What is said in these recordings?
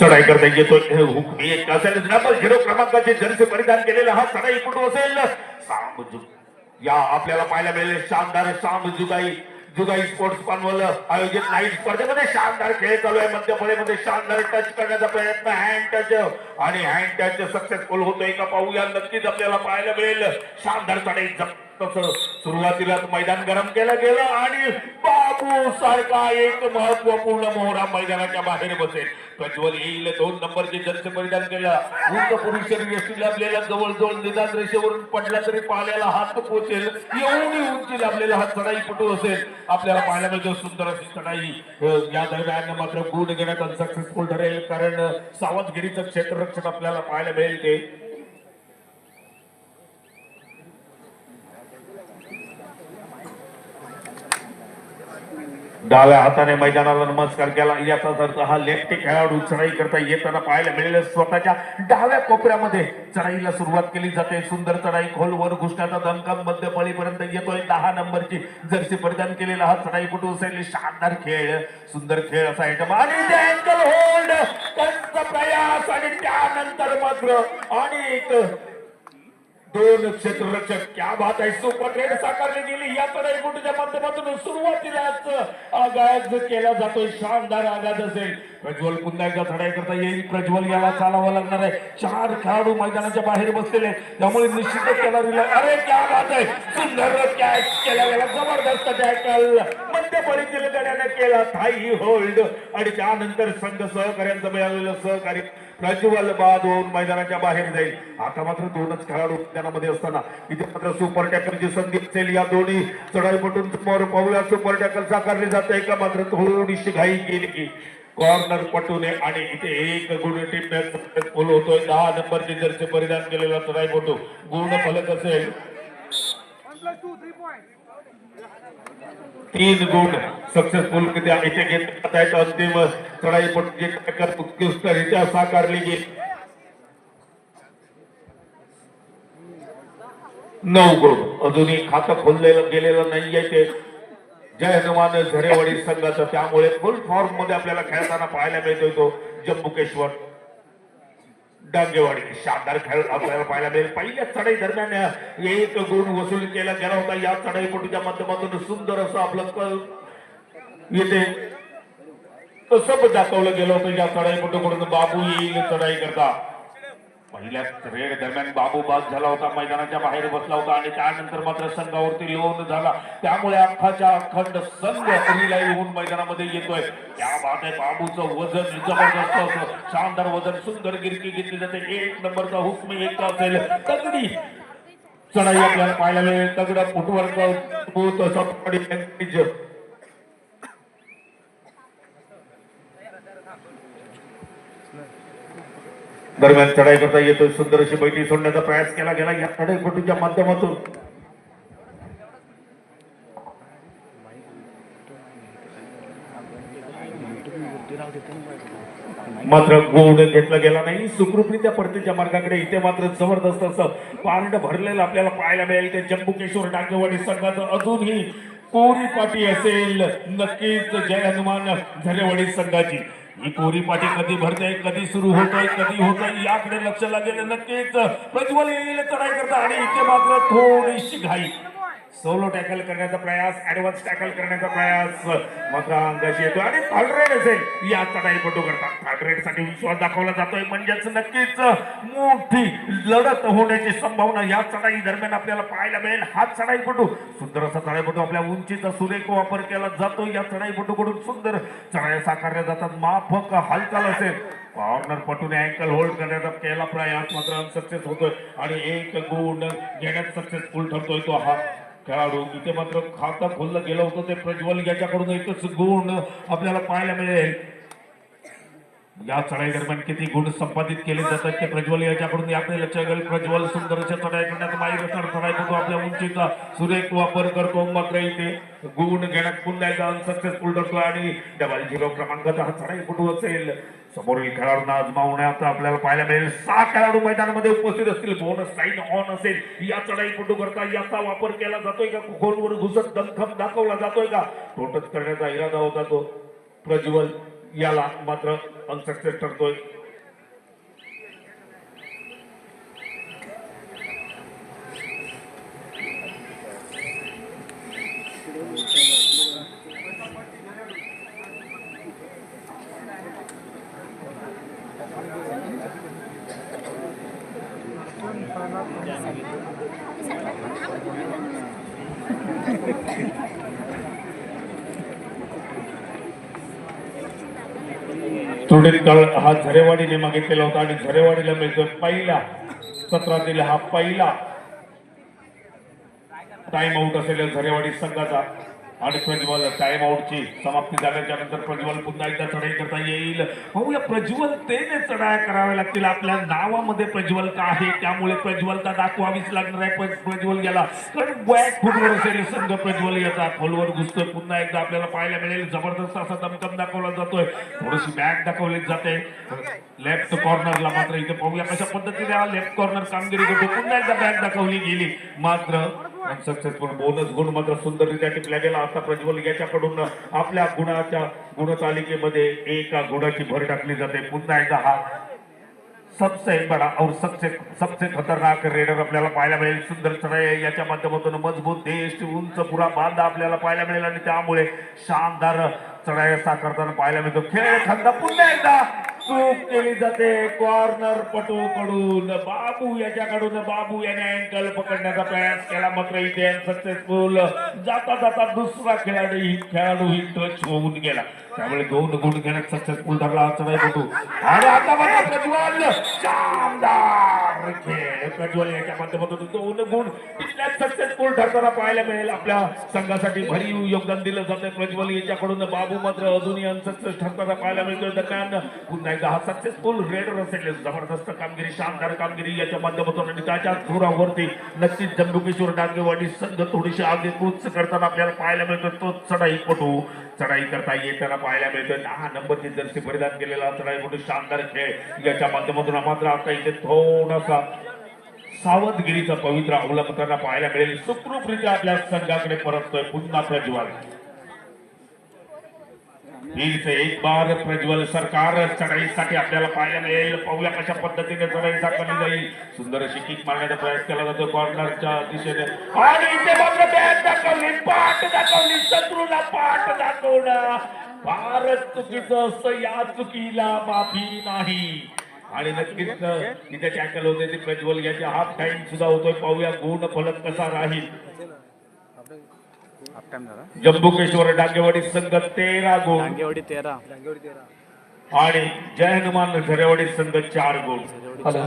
चढाई करता येतो. हुकमी एक असेल. नंबर झिरो क्रमांकाचे जर्सी परिधान केलेला हा चढाई कुठं असेल? साम या आपल्याला पाहायला मिळेल शानदार साम जुगाई जुगाई स्पोर्ट्स पानवल आयोजित नाईट स्पर्धेमध्ये शानदार खेळ चालू आहे. मध्यफळीमध्ये शानदार टच करण्याचा प्रयत्न. हँड टच आणि हँड टच सक्सेसफुल होतोय का पाहूया. नक्कीच आपल्याला पाहायला मिळेल. शानदार चढाई. तसं सुरुवातीला मैदान गरम केलं गेलं आणि बाबू सारखा एक महत्त्वपूर्ण मोहरा मैदानाच्या बाहेर बसेल. प्रज्वल येईल दोन नंबरचे जर्सी परिधान केला उंच पुरुष शरीर लाभलेला जवळजवळ निदान रेषेवरून पडला तरी पाल्याला हात पोचेल. एवढी उंची लाभलेला हा चढाई पटू असेल? आपल्याला पाहायला मिळतो सुंदर अशी चढाई. या दरम्यान मात्र गुण घेण्यात अनसक्सेसफुल ठरेल कारण सावधगिरीचं क्षेत्ररक्षण आपल्याला पाहायला मिळेल ते. डाव्या हाताने मैदानाला नमस्कार केला. याचा अर्थ हा लेफ्टी खेळाडू चढाई करता येताना पाहायला मिळेल. स्वतःच्या डाव्या कोपऱ्यामध्ये चढाईला सुरुवात केली जाते. सुंदर चढाई खोलवर घुसण्याचा दमकम मध्य पळीपर्यंत येतोय. दहा नंबरची जर्सी परिधान केलेला हा चढाई कुठून असेल शानदार खेळ. सुंदर खेळ असा आयटम आणि ते अँकल होल्ड त्यांचा प्रयास आणि त्यानंतर मात्र आणि दोन क्षेत्ररक्षक क्या बात आहे? सुपर रेड साकारली गेली. या चढाई गुटच्या माध्यमातून सुरुवातीलाच आगाज केला जातोय. शानदार आगाज असेल. प्रज्वल पुन्हा एकदा चढाई करता येईल. प्रज्वल याला चालावं लागणार आहे. चार खेळाडू मैदानाच्या बाहेर बसलेले त्यामुळे निश्चितच त्याला दिलं अरे क्या बात आहे! सुंदर कॅच केला गेला. जबरदस्त टॅकल मध्य परिचय गड्याने केला. थाई होल्ड आणि त्यानंतर संघ सहकार्यांचं मिळालेलं सहकार्य प्रज्वल बा दोन मैदानाच्या बाहेर जाईल. आता मात्र दोनच खेळाडू मैदानामध्ये असताना. इथे मात्र सुपर टॅकलची संधी असेल या दोन्ही. चढाईपटून समोर पाहूया. सुपर टॅकल साकारले जाते. का मात्र थोडीशी घाई गेली की कॉर्नर पटूने आणि इथे एक गुण टीम फुल होतोय दहा नंबरचे जर्सी परिधान केलेला चढाईपटू. गुण फलक असेल. तीन गुण सक्सेसफुल इथे घेत आहेत अंतिम चढाईपटूची टक्कर उत्कृष्टरित्या साकारली गेली नऊ गुण. अजूनही खातं खोललेलं गेलेलं नाहीये ते. जय हनुमान झरेवाडी संघाचं त्यामुळे फुल फॉर्ममध्ये आपल्याला खेळताना पाहायला मिळतोय तो जम्बुकेश्वर. डांगेवाडी शानदार खेळ आपल्याला पाहायला मिळेल चढाई दरम्यान एक गुण वसूल केला गेला होता या सुंदर असं आपलं येते तसं दाखवलं गेलं होतं या बाबू चढाई करता। पहिल्या रेड दरम्यान बाबू बाद झाला होता मैदानाच्या बाहेर बसला होता आणि त्यानंतर मात्र संघावरती लोन झाला. त्यामुळे अख्खाच्या अखंड संघ पहिला येऊन मैदानामध्ये येतोय. त्या बात बाबूचं वजन जबरदस्त असं शानदार वजन सुंदर गिरकी घेतली जाते. एक नंबरचा हुकमी एक असेल. तगडी. चढाई आपल्याला पाहायला मिळेल. तगड फुटवर्क दरम्यान चढाई करता येतो सुंदर अशी बैठी सोडण्याचा प्रयास केला गेला. या चढाईपटूच्या माध्यमातून. मात्र गोड घेतला गेला नाही. सुखरूपरित्या परतीच्या मार्गाकडे इथे मात्र जबरदस्त असं पारड भरलेलं आपल्याला पाहायला मिळेल. ते जम्बुकेश्वर डाकेवाडी संघाचं अजूनही कोरी पाटी असेल. नक्कीच जय हनुमान झरेवाडी संघाची. ही कोरी कधी भरते कधी सुरू होत आहे कधी होत आहे याकडे लक्ष लागेल. नक्कीच प्रज्वल येईल चढाई करता आणि इथे मात्र थोडीशी घाई. सोलो टॅकल करण्याचा प्रयास ऍडव्हान्स टॅकल करण्याचा प्रयास. मात्र अंगाशी येतो आणि थर्ड असेल. या चढाईपटू करतात. थर्डसाठी विश्वास दाखवला जातोय. म्हणजेच नक्कीच मोठी लढत होण्याची संभावना या चढाई दरम्यान आपल्याला पाहायला मिळेल. हा चढाईपटू सुंदर असा चढाईपटू आपल्या उंचीचा सुरेख वापर केला जातो. या चढाईपटूकडून सुंदर चढाई साकारल्या जातात. माफक हालचाल असेल. कॉर्नर पटून अँकल होल्ड करण्याचा केला प्रयास. मात्र अनसक्सेस होतोय. आणि एक गुण घेण्यात सक्सेसफुल ठरतोय तो हा. खेळाडू तिथे मात्र खातं खोललं गेलं होतं ते प्रज्वल याच्याकडून एकच गुण आपल्याला पाहायला मिळेल. या चढाई दरम्यान किती गुण संपादित केले जातात ते प्रज्वल याच्याकडून याकडे लक्ष गेल प्रज्वल सुंदरच्या चढाई करण्यात माहीत असणार चढाई करतो आपल्या उंचीचा सुरेख वापर करतो मात्र इथे. गुण घेण्यात पुन्हा एकदा अनसक्सेसफुल ठरतो आणि डबल झिरो क्रमांकाचा हा चढाई कुठू असेल? समोरील खेळाडूंना आजमावण्यात आपल्याला पाहायला मिळेल. सहा खेळाडू मैदानामध्ये उपस्थित असतील. बोनस साईन ऑन असेल. या चढाईपटू करता याचा वापर केला जातोय का? खोलवर घुसत दमखम दाखवला जातोय का? तोटच करण्याचा इरादा होता तो. प्रज्वल याला मात्र अनसक्सेस ठरतोय. स्टुडंट हा झरेवाडीने मागितलेला होता आणि झरेवाडीला मिळतो पहिला सत्रातील हा पहिला. टाइम आउट असेल झरेवाडी संघाचा. आणि प्रज्वल टाइम आउटची समाप्ती झाल्याच्यानंतर प्रज्वल पुन्हा एकदा चढाई करता येईल. पाहूया प्रज्वलतेने चढाया कराव्या लागतील. आपल्या नावामध्ये प्रज्वलता आहे? त्यामुळे प्रज्वलता दाखवावीच लागणार आहे. प्रज्वल गेला. कारण बॅक फुटवर असेल. संघ प्रज्वल याचा खोलवर घुसतोय. पुन्हा एकदा आपल्याला पाहायला मिळेल. जबरदस्त असा दमकम दाखवला जातोय. थोडीशी बॅक दाखवली जाते. लेफ्ट कॉर्नरला मात्र इथे पाहूया कशा पद्धतीने हा लेफ्ट कॉर्नर कामगिरी करतो. पुन्हा एकदा बॅक दाखवली गेली. मात्र अनसक्सेसफुल बोनस गुण मात्र सुंदररित्या टिपला गेला आता प्रज्वल याच्याकडून आपल्या गुणाच्या गुणतालिकेमध्ये एका गुणाची भर टाकली जाते. पुन्हा एकदा हा सबसे बडा और सबसे सबसे खतरनाक रेडर आपल्याला पाहायला मिळेल. सुंदर चढाई याच्या माध्यमातून मजबूत देश उंच पुरा बांधा आपल्याला पाहायला मिळेल. आणि त्यामुळे शानदार चढाई साकारताना पाहायला मिळतो. खेळ खांदा पुन्हा एकदा चूक केली जाते. कॉर्नर पटू कडून बाबू याच्याकडून बाबू याने अँकल पकडण्याचा प्रयास केला. मात्र इथे सक्सेसफुल जाता जाता दुसरा खेळाडू खेळाडू ही टच होऊन गेला. त्यामुळे दोन गुण घेण्यात सक्सेसफुल ठरला असं नाही पटू आणि आता मात्र प्रज्वल. शानदार खेळ. प्रज्वल याच्या माध्यमातून दोन गुण इतक्यात सक्सेसफुल ठरताना पाहायला मिळेल. आपल्या संघासाठी भरीव योगदान दिलं जातं प्रज्वल. याच्याकडून बाबू मात्र अजूनही अनसक्सेस ठरताना पाहायला मिळतोय. दरम्यान पुन्हा एकदा हा सक्सेसफुल रेड असेल जबरदस्त कामगिरी शानदार कामगिरी याच्या माध्यमातून आणि त्याच्या जोरावरती नक्कीच जंबुकेश्वर डांगेवाडी संघ थोडीशी आगे कूच करताना आपल्याला पाहायला मिळतोय. तो चढाई पटू. चढाई करता येताना पाहायला मिळतोय. दहा नंबरची जर्सी परिधान केलेला चढाई पटू शानदार खेळ. याच्या माध्यमातून मात्र आता इथे थोडासा सावधगिरीचा पवित्र अवलंबताना पाहायला मिळेल. सुखरूपरित्या आपल्या संघाकडे परततोय पुन्हा प्रज्वल. एक बार प्रज्वल सरकार चढाईसाठी आपल्याला पाहायला मिळेल. पाहुया कशा पद्धतीने चढाई दाखवली जाईल. सुंदर अशी किक मारण्याचा प्रयत्न केला जातो कॉर्नरच्या दिशेने. आणि इथे मात्र बॅट दाखवली. पाठ दाखवली. शत्रूला पाठ दाखवणं फारच चुकीचं असतं या चुकीला माफी नाही. आणि नक्कीच तिथे टॅकल होते ते प्रज्वल याचे हाफ टाइम सुद्धा होतोय. पाहूया गुण फलक कसा राहील. हाफ टाइम झाला जम्बुकेश्वर डांगेवाडी संघ तेरा गुण. डांगेवाडी तेरा. आणि जय हनुमान झरेवाडी संघ चार गुण. हॅलो.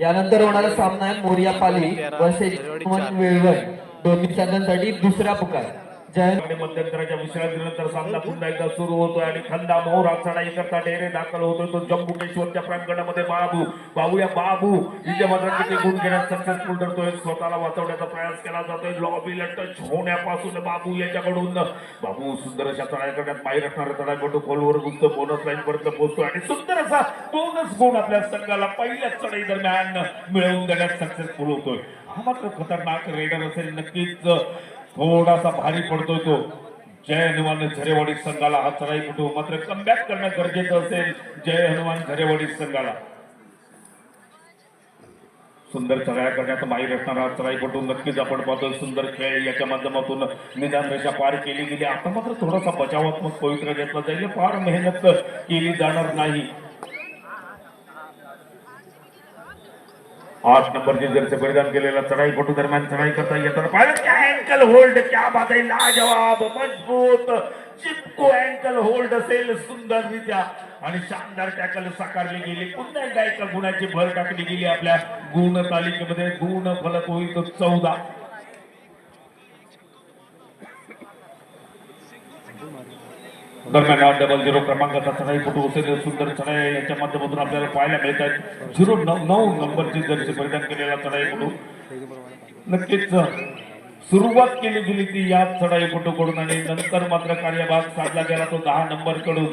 यानंतर होणारा सामना आहे मोरिया पाली वेळवण दोन्ही संघांसाठी दुसरा पुकार. जय आणि मध्यंतराच्या विश्रांतीनंतर सामना पुन्हा एकदा सुरू होतोय आणि खंदा मोहरा चढाई करता डेरे दाखल होतोय. तो जम्बुकेश्वरच्या प्रांगणामध्ये बाबू बाबूया बाबू इथे मात्र गुण घेण्यात सक्सेसफुल ठरतोय स्वतःला वाचवण्याचा प्रयास केला जातोय. लॉबीला टच होण्यापासून बाबू याच्याकडून. बाबू सुंदर अशा चढाई करण्यात बाहेर असणारा चढाई खोलवर गुंत बोनस लाईन पर्यंत पोहोचतोय आणि सुंदर असा बोनस गुण आपल्या संघाला पहिल्याच चढाई दरम्यान मिळवून देण्यात सक्सेसफुल होतोय. हा मात्र खतरनाक रेडर असेल नक्कीच. थोडासा भारी पडतोय तो. जय हनुमान झरेवाडी संघाला हा चढाई पटू मात्र कमबॅक करणं गरजेचं असेल. जय हनुमान झरेवाडी संघाला. सुंदर चढाया करण्यात माहीर असणारा हा चढाईपटू नक्कीच आपण पाहतो. सुंदर खेळ याच्या माध्यमातून निदान रेषा पार केली गेली. आता मात्र थोडासा बचावात्मक पवित्र घेतला जाईल. फार मेहनत केली जाणार नाही. आठ नंबरची जर्सी परिधान केलेला चढाई पटू दरम्यान चढाई करता येताना पाहिलं क्या अँकल होल्ड क्या बात आहे लाजवाब मजबूत चिपको अँकल होल्ड असेल सुंदररित्या. आणि शानदार टॅकल साकारली गेली. पुन्हा एकदा एका गुणाची भर टाकली गेली आपल्या गुण तालिकेमध्ये गुण फलक होईल तो चौदा. दरम्यान डबल झिरो क्रमांकाचा चढाई फोटो असेल सुंदर चढाई याच्या माध्यमातून आपल्याला पाहायला मिळत आहेत झिरो नऊ नऊ नंबरची जर्सी परिधान केलेला चढाई फोटो. नक्कीच सुरुवात केली गेली ती या चढाई फोटो कडून आणि नंतर मात्र कार्यभाग साधला गेला तो दहा नंबरकडून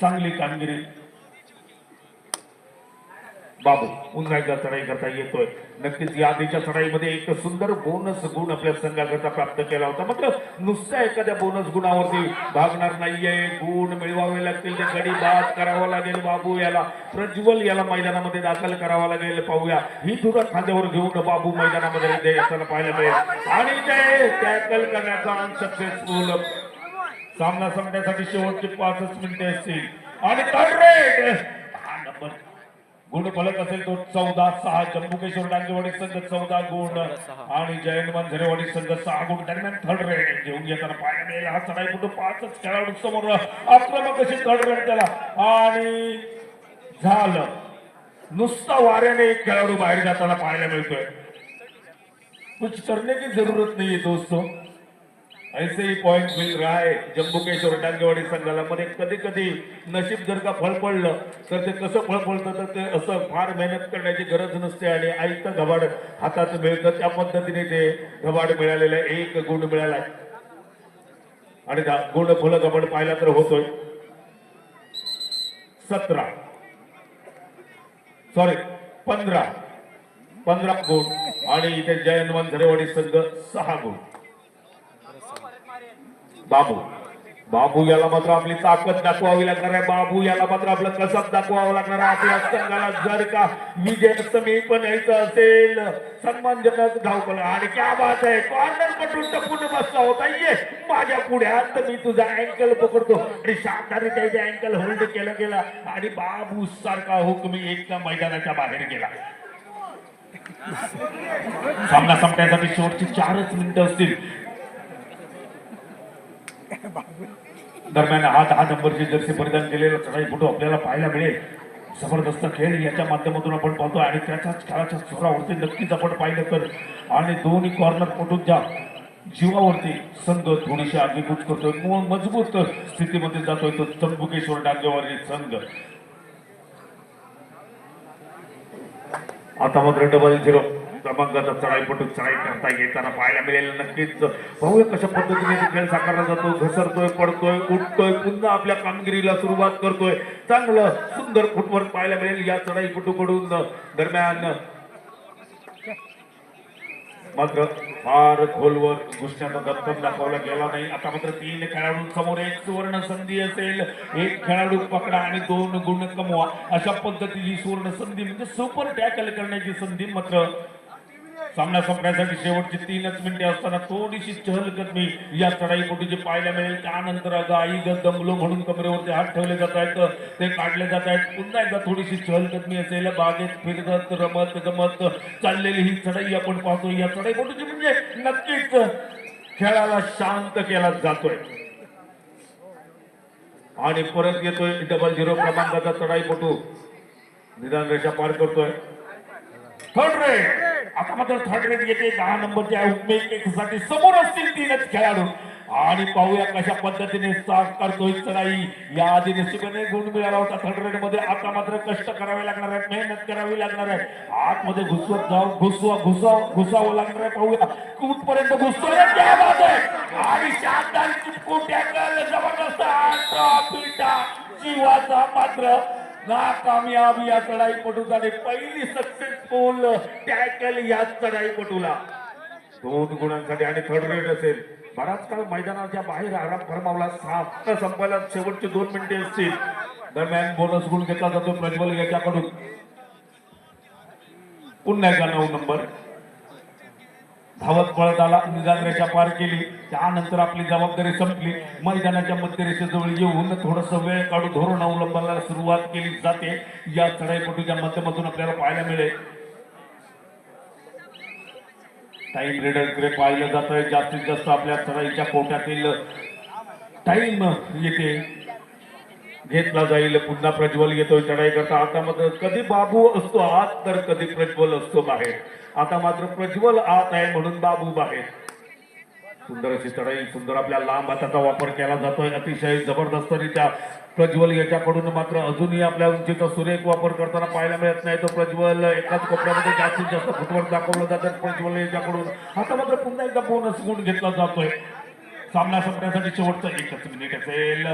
चांगली कामगिरी. बाबू पुन्हा चढाई करता येतोय. नक्कीच या आधीच्या चढाईमध्ये एक सुंदर बोनस गुण आपल्या संघाकरता प्राप्त केला होता. मात्र नुसत्या एखाद्या बोनस गुणावरती भागणार नाहीये. गुण मिळवावे लागतील ते गडी बाद करावा लागेल बाबू याला. प्रज्वल याला मैदानामध्ये दाखल करावा लागेल. पाहूया. ही तुरा खांद्यावर घेऊन बाबू मैदानामध्ये इथे पाहायला मिळेल. आणि ते टॅकल करण्याचा सक्सेसफुल सामना संपण्यासाठी शेवटचे पाचच मिनिटे असतील. आणि third rate. हा नंबर गुण फलक असेल तो चौदा सहा जम्मूकेश्वर डांगेवाडी संघ चौदा गुण. आणि जयंत मांझरेवाडी संघ सहा गुण. दरम्यान थर्ड रेड घेऊन येताना पाहायला मिळेल. हा चढाई कुठं पाचच खेळाडू समोर आक्रमक अशी थर्ड रेड त्याला. आणि झालं. नुसता वाऱ्याने एक खेळाडू बाहेर जाताना पाहायला मिळतोय. कुछ करने की जरूरत नहीं दोस्तों. ऐसे ही पॉइंट मिल रहा है जम्मू केशवर डांगेवाडी संघाला. मध्ये कधी कधी नशीब जर का फळ पडलं तर ते कसं फळ पडतं तर ते असं फार मेहनत करण्याची गरज नसते आणि आईचं घबाड हातात मिळतं त्या पद्धतीने ते घबाड मिळालेलं आहे. एक गुण मिळालाय आणि गुण फुलं घबाड पाहिला तर होतोय. सतरा. सॉरी पंधरा. पंधरा गुण आणि इथे जयंत झरेवाडी संघ सहा गुण. बाबू बाबू याला मात्र आपली ताकद दाखवावी लागणार आहे. बाबू याला मात्र आपलं कसब दाखवावं लागणार आहे. आपल्या संघाला जर का विजय समीपन यायचं असेल सन्मानजनक धावपळ. आणि क्या बात आहे कॉर्नर पटून टपून बसला होता. ये माझ्या पुढे पुढ्यात मी तुझा अँकल पकडतो. आणि शानदारीत्या त्याचे अँकल होल्ड केलं गेला. आणि बाबू सारखा तुम्ही एका मैदानाच्या बाहेर गेला. सामना संपण्यासाठी शेवटची चारच मिनिटं असतील. दरम्यान हा दहा नंबरची जर्सी परिधान केलेला चढाई फोटो आपल्याला पाहायला मिळेल. जबरदस्त खेळ याच्या माध्यमातून आपण पाहतो आणि त्याच्याच खेळाच्या स्वरावरती नक्कीच आपण पाहिलं तर आणि दोन्ही कॉर्नर फोटोच्या जीवावरती संघ थोडीशी आगीकूच करतोय. मजबूत स्थितीमध्ये जातोय तो त्र्यंबकेश्वर डांगेवारी संघ. आता मात्र डबल झिरो. क्रमांकाचा चढाईपटू चढाई करता येताना पाहायला मिळेल. नक्कीच पाहूया कशा पद्धतीने खेळ साकारला जातो. घसरतोय पडतोय उठतोय पुन्हा आपल्या कामगिरीला सुरुवात करतोय. चांगलं सुंदर फुटवर्क पाहायला मिळेल या चढाईपटूकडून. दरम्यान मात्र फार खोलवर घुसण्याचा दत्तक दाखवला गेला नाही. आता मात्र तीन खेळाडूंसमोर एक सुवर्ण संधी असेल. एक खेळाडू पकडा आणि दोन गुण कमवा. अशा पद्धतीची सुवर्ण संधी म्हणजे सुपर टॅकल करण्याची संधी मात्र सामना संपण्यासाठी शेवटची तीनच मिनिटे असताना थोडीशी चहलकदमी या चढाईपोटीची पाहायला मिळेल. त्यानंतर अगं आई ग दमलो म्हणून कमरेवरती हात ठेवले जात आहेत. ते काढले जात आहेत. पुन्हा एकदा थोडीशी चहलकदमी असेल. बागेत फिरत रमत गमत चाललेली ही चढाई आपण पाहतो या चढाईपोटीची म्हणजे नक्कीच खेळाला शांत केला जातोय. आणि परत येतोय डबल झिरो क्रमांकाचा चढाईपटू. निदान रेषा पार करतोय. थर्ड रेड आता मात्र थर्ड रेट येते दहा नंबरच्या उपमेसाठी समोर असतील तीनच खेळाडू. आणि पाहूया कशा पद्धतीने साफ करतोय चढाई. या आधी निश्चितपणे गुण मिळाला होता थर्ड रेडमध्ये आता मात्र कष्ट करावे लागणार आहेत मेहनत करावी लागणार आहे. आतमध्ये घुसवत जाऊन घुसवा घुसाव घुसावं लागणार आहे. पाहूया कुठपर्यंत घुसतोय. बात आणि शानदार जबरदस्त जीवाचा मात्र नाकामयाब या चढाईपटूचा पहिली सक्सेसफुल टॅकल या चढाईपटूला. दोन गुणांसाठी आणि थर्ड रेट असेल. बराच काळ मैदानाच्या बाहेर आराम फरमावला. सात संपायला शेवटचे दोन मिनिटे असतील. दरम्यान बोनस गुण घेतला जातो प्रज्वल याच्याकडून. पुन्हा एकदा नऊ नंबर धावत पळत आला निदान पार केली. त्यानंतर आपली जबाबदारी संपली. मैदानाच्या मध्यरेषेजवळ येऊन थोडस वेळ काढून धोरण अवलंबनाला सुरुवात केली जाते. या चढाईपटूच्या माध्यमातून आपल्याला पाहायला मिळेल. टाईम रेडरकडे पाहिलं जात आहे जास्तीत जास्त आपल्या चढाईच्या कोट्यातील टाईम येते. घेतला जाईल पुन्हा प्रज्वल येतोय चढाई करता. आता मात्र कधी बाबू असतो आत तर कधी प्रज्वल असतो बाहेर. आता मात्र प्रज्वल आत आहे म्हणून बाबू बाहेर. सुंदर अशी चढाई सुंदर आपल्या लांब हाताचा वापर केला जातोय. अतिशय जबरदस्तरित्या प्रज्वल याच्याकडून मात्र अजूनही आपल्या उंचीचा सुरेख वापर करताना पाहायला मिळत नाही. तो प्रज्वल एकाच कोपऱ्यामध्ये जास्तीत जास्त फुटवर दाखवलं जातं. प्रज्वल याच्याकडून आता मात्र पुन्हा एकदा बोनस गुण घेतला जातोय. सामना संपण्यासाठी शेवटचं एकच मिनिट असेल.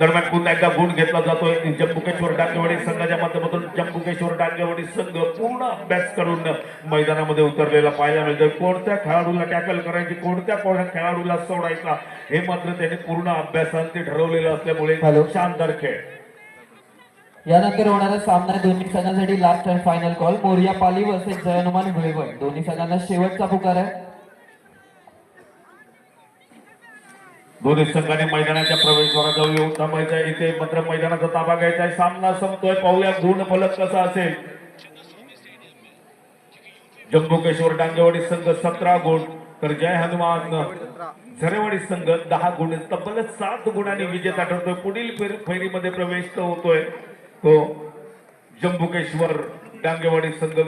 दरम्यान पुन्हा एकदा गुण घेतला जातोय. जम्बुकेश्वर डांगेवाडी संघाच्या माध्यमातून जम्बुकेश्वर डांगेवाडी संघ पूर्ण अभ्यास करून मैदानामध्ये उतरलेला पाहायला मिळतोय. कोणत्या खेळाडूला टॅकल करायची कोणत्या कोणत्या खेळाडूला सोडायचा हे मात्र त्यांनी पूर्ण अभ्यासाने ठरवलेलं असल्यामुळे. शानदार खेळ. यानंतर होणारा सामना दोन्ही संघांसाठी last and final call Moriya Pali versus Jay Hanuman Vilvan. दोन्ही संघांना शेवटचा पुकार आहे. दोन्ही संघाने मैदानाच्या प्रवेशद्वाराजवळ येऊन थांबायचा इथे मात्र मैदानाचा ताबा घ्यायचा आहे. सामना संपतोय. पाहूया गुण फलक कसा असेल. जम्बुकेश्वर डांगेवाडी संघ सतरा गुण तर जय हनुमान झरेवाडी संघ दहा गुण. तब्बल सात गुणांनी विजेता ठरतोय. पुढील फेरीमध्ये प्रवेश होतोय. तो जम्बुकेश्वर डांगेवाडी संघ